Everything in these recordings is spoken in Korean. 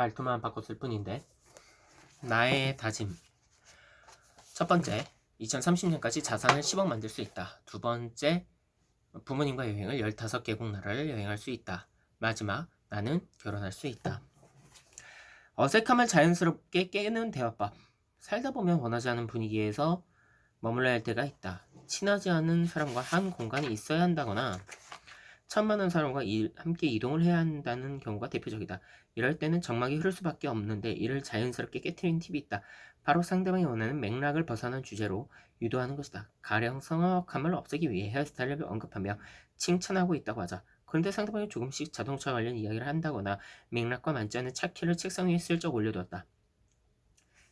말투만 바꿨을 뿐인데. 나의 다짐. 첫 번째 2030년까지 자산을 10억 만들 수 있다. 두 번째 부모님과 여행을 15개국 나라를 여행할 수 있다. 마지막 나는 결혼할 수 있다. 어색함을 자연스럽게 깨는 대화법. 살다 보면 원하지 않은 분위기에서 머물러야 할 때가 있다. 친하지 않은 사람과 한 공간에 있어야 한다거나 천만한 사람과 일- 함께 이동을 해야 한다는 경우가 대표적이다. 이럴 때는 정막이 흐를 수밖에 없는데 이를 자연스럽게 깨트리는 팁이 있다. 바로 상대방이 원하는 맥락을 벗어난 주제로 유도하는 것이다. 가령 성악함을 없애기 위해 헤어스타일을 언급하며 칭찬하고 있다고 하자. 그런데 상대방이 조금씩 자동차 관련 이야기를 한다거나 맥락과 맞지 않는 차 키를 책상 위에 슬쩍 올려두었다.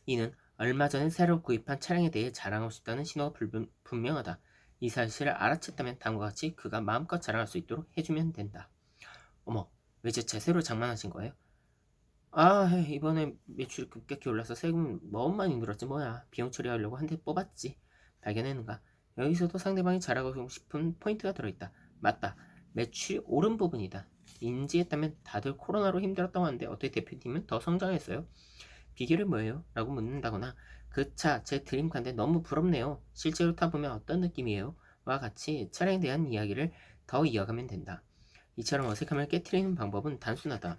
이는 얼마 전에 새로 구입한 차량에 대해 자랑하고 싶다는 신호가 불분- 분명하다. 이 사실을 알아챘다면 다음과 같이 그가 마음껏 자랑할 수 있도록 해주면 된다. 어머, 외제차 새로 장만하신 거예요? 아, 이번에 매출이 급격히 올라서 세금 너무 많이 늘었지 뭐야. 비용 처리하려고 한 대 뽑았지. 발견했는가? 여기서도 상대방이 자랑하고 싶은 포인트가 들어있다. 맞다. 매출이 오른 부분이다. 인지했다면 다들 코로나로 힘들었다고 하는데 어떻게 대표님은 더 성장했어요? 비결이 뭐예요? 라고 묻는다거나 그 차 제 드림카인데 너무 부럽네요. 실제로 타보면 어떤 느낌이에요? 와 같이 차량에 대한 이야기를 더 이어가면 된다. 이처럼 어색함을 깨트리는 방법은 단순하다.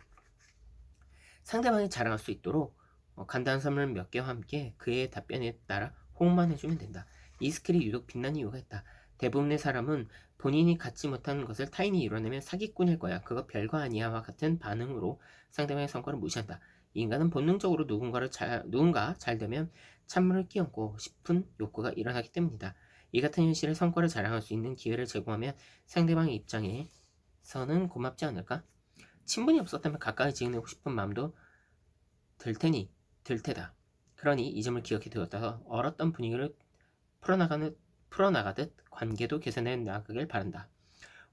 상대방이 자랑할 수 있도록 어, 간단한 선물 몇 개와 함께 그의 답변에 따라 호응만 해주면 된다. 이 스킬이 유독 빛난 이유가 있다. 대부분의 사람은 본인이 갖지 못하는 것을 타인이 이뤄내면 사기꾼일 거야. 그거 별거 아니야와 같은 반응으로 상대방의 성과를 무시한다. 인간은 본능적으로 누군가를 잘, 누군가 잘 되면 찬물을 끼얹고 싶은 욕구가 일어나기 때문이다. 이 같은 현실의 성과를 자랑할 수 있는 기회를 제공하면 상대방의 입장에서는 고맙지 않을까? 친분이 없었다면 가까이 지내고 싶은 마음도 들 테니 들 테다. 그러니 이 점을 기억해 두었다. 얼었던 분위기를 풀어나가는 풀어나가듯 관계도 개선해 나가길 바란다.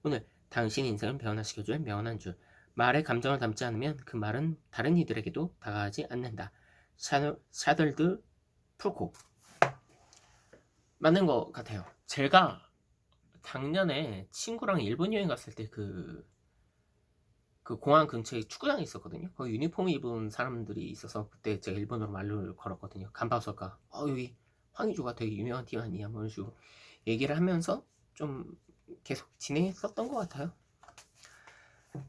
오늘 당신 인생을 변화시켜줄 명언한 줄. 말에 감정을 담지 않으면 그 말은 다른 이들에게도 다가가지 않는다. 샤들, 샤들드 풀코. 맞는 것 같아요. 제가 작년에 친구랑 일본 여행 갔을 때 그, 그 공항 근처에 축구장이 있었거든요. 거기 유니폼 입은 사람들이 있어서 그때 제가 일본어로 말을 걸었거든요. 간바서가, 어, 여기 황의조가 되게 유명한 팀 아니야? 뭐 이런 식으로 얘기를 하면서 좀 계속 진행했었던 것 같아요.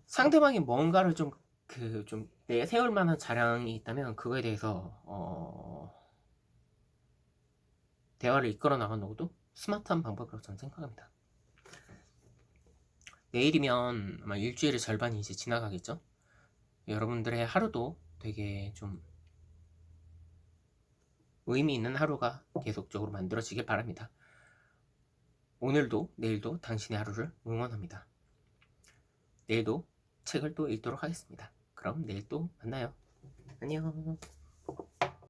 상대방이 뭔가를 좀 그 좀 내세울 만한 자랑이 있다면 그거에 대해서 어 대화를 이끌어 나가는 것도 스마트한 방법이라고 저는 생각합니다. 내일이면 아마 일주일의 절반이 이제 지나가겠죠. 여러분들의 하루도 되게 좀 의미 있는 하루가 계속적으로 만들어지길 바랍니다. 오늘도 내일도 당신의 하루를 응원합니다. 내일도 책을 또 읽도록 하겠습니다. 그럼 내일 또 만나요. 안녕.